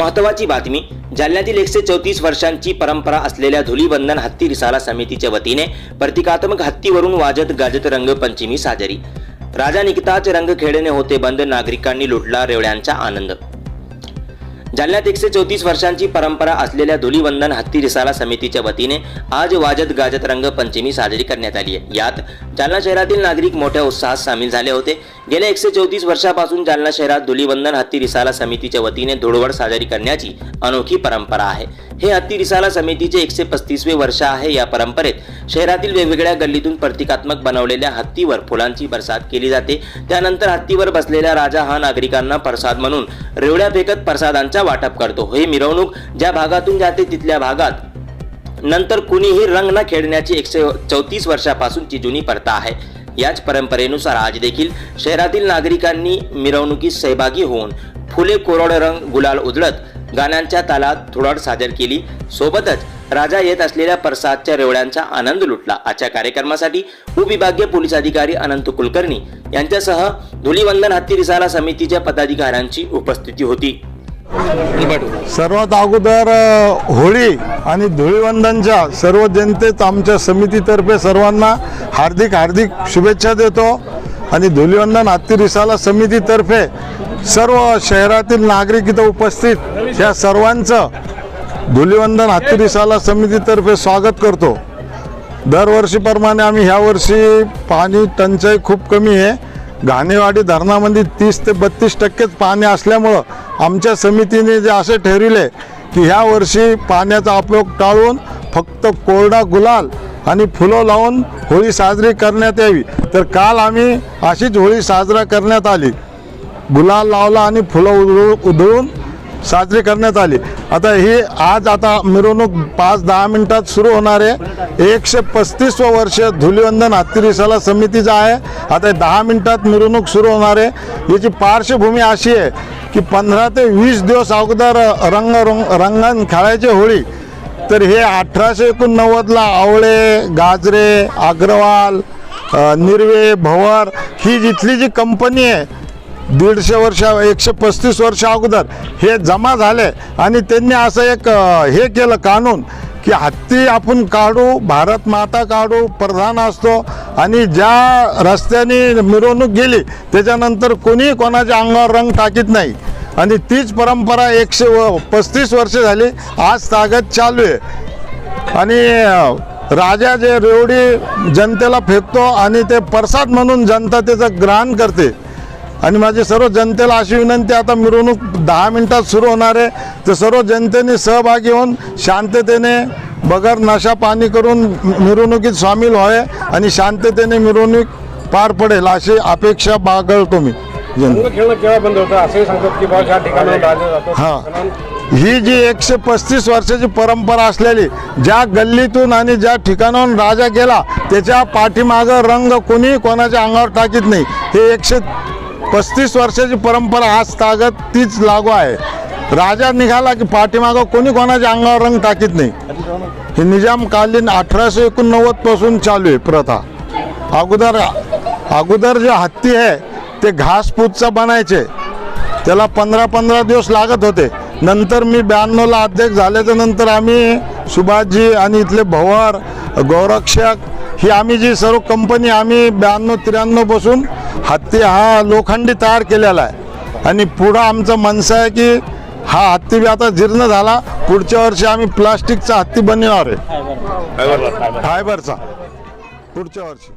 महत्वाची बातमी जालन्यातील एकशे चौतीस वर्षांची परंपरा असलेल्या धुलीबंधन हत्ती रिसाला समितीच्या वतीने प्रतिकात्मक हत्तीवरून वाजत गाजत रंगपंचमी साजरी. राजा निकिताच रंग खेळणे होते बंद नागरिकांनी लुटला रेवड्यांचा आनंद. जालन्यात एकशे चौतीस वर्षांची परंपरा असलेल्या धुलीवंदन हत्ती रिसाला समितीच्या वतीने आज वाजत गाजत रंगपंचमी साजरी करण्यात आली आहे. यात जालना शहरातील नागरिक मोठ्या उत्साहात सामील झाले होते. गेल्या एकशे चौतीस वर्षापासून जालना शहरात धुलीवंदन हत्ती रिसाला समितीच्या वतीने धुळवड साजरी करण्याची अनोखी परंपरा आहे. हे हत्ती रिसाला समितीचे एकशे पस्तीसवे वर्ष आहे या परंपरेत. शहरातील वेगवेगळ्या गल्लीतून प्रतिकात्मक बनवलेल्या हत्तीवर फुलांची बरसात केली जाते. त्यानंतर हत्तीवर बसलेला राजा हा नागरिकांना प्रसाद म्हणून रेवड्या फेकत प्रसादांचा वाटप करतो. ही मिरवणूक ज्या भागातून जाते तिथल्या भागात. नंतर कुणीही रंग न खेळण्याची एकशे चौतीस वर्षापासूनची जुनी प्रथा आहे. याच परंपरेनुसार आज देखील शहरातील नागरिकांनी मिरवणुकीत सहभागी होऊन फुले कोरड रंग गुलाल उधळत गाण्यांच्या तालात धुळड सादर केली. सोबतच राजा येत असलेल्या प्रसादच्या रेवड्यांचा आनंद लुटला. आजच्या कार्यक्रमासाठी उपविभागीय पोलीस अधिकारी अनंत कुलकर्णी यांच्यासह धुलीवंदन हत्ती रिसाला समितीच्या पदाधिकाऱ्यांची उपस्थिती होती. सर्वात अगोदर होळी आणि धुळीवंदनच्या सर्व जनतेत आमच्या समितीतर्फे सर्वांना हार्दिक हार्दिक शुभेच्छा देतो आणि धुलीवंदन हत्ती रिसाला समितीतर्फे सर्व शहरातील नागरिक इथं उपस्थित या सर्वांचं धुलीवंदन हत्तीरिसाला समितीतर्फे स्वागत करतो. दरवर्षीप्रमाणे आम्ही ह्या वर्षी पाणी टंचाई खूप कमी आहे. घाणेवाडी धरणामध्ये तीस ते बत्तीस टक्केच पाणी असल्यामुळं आमच्या समितीने जे असे ठरविले की ह्या वर्षी पाण्याचा उपयोग टाळून फक्त कोरडा गुलाल आणि फुलं लावून होळी साजरी करण्यात यावी. तर काल आम्ही अशीच होळी साजरा करण्यात आली. गुलाल लावला आणि फुलं उधळू उधळून साजरी करण्यात आली. आता ही आज आता मिरवणूक पाच दहा मिनिटात सुरू होणार आहे. एकशे पस्तीसवं वर्ष धुलिवंदन हत्तीरिसाला समितीचं आहे आता दहा मिनिटात मिरवणूक सुरू होणार आहे. याची पार्श्वभूमी अशी आहे की पंधरा ते वीस दिवस अगोदर रंग रंग रंगण खेळायचे होळी. तर हे अठराशे एकोणनव्वदला आवळे गाजरे अग्रवाल निर्वे भवर ही जिथली जी कंपनी आहे दीडशे वर्ष एकशे पस्तीस वर्ष अगोदर हे जमा झाले आणि त्यांनी असं एक हे केलं कानून की हत्ती आपण काढू भारत माता काढू प्रधान असतो आणि ज्या रस्त्याने मिरवणूक गेली त्याच्यानंतर कोणी कोणाच्या अंगावर रंग टाकीत नाही. आणि तीच परंपरा एकशे व पस्तीस वर्ष झाली आज तागत चालू आहे. आणि राजा जे रेवडी जनतेला फेकतो आणि ते प्रसाद म्हणून जनता त्याचं ग्रहण करते. आणि माझी सर्व जनतेला अशी विनंती आता मिरवणूक दहा मिनिटात सुरू होणार आहे. तर सर्व जनतेने सहभागी होऊन शांततेने बगर नशा पाणी करून मिरवणुकीत सामील व्हावे आणि शांततेने मिरवणूक पार पडेल अशी अपेक्षा बाळगतो मी. हा. ही जी एकशे पस्तीस वर्षाची परंपरा असलेली ज्या गल्लीतून आणि ज्या ठिकाणाहून राजा गेला त्याच्या पाठीमागं रंग कोणी कोणाच्या अंगावर टाकीत नाही. हे एकशे पस्तीस वर्षाची परंपरा आज तागत तीच लागू आहे. राजा निघाला की पाठीमागं कोणी कोणाच्या अंगावर रंग टाकीत नाही. ही निजामकालीन अठराशे एकोणनव्वदपासून चालू आहे प्रथा. अगोदर अगोदर जे हत्ती आहे ते घासपूतचा बनायचे. त्याला पंधरा पंधरा दिवस लागत होते. नंतर मी ब्याण्णवला अध्यक्ष झाल्याच्यानंतर आम्ही सुभाषजी आणि इथले भवर गौरक्षक ही आम्ही जी सर्व कंपनी आम्ही ब्याण्णव त्र्याण्णवपासून हत्ती हा लोखंडी तयार केलेला आहे. आणि पुढं आमचं मनसं आहे की हा हत्ती बी आता जीर्ण झाला. पुढच्या वर्षी आम्ही प्लास्टिकचा हत्ती बनवणार आहे. फायबरचा. पुढच्या वर्षी.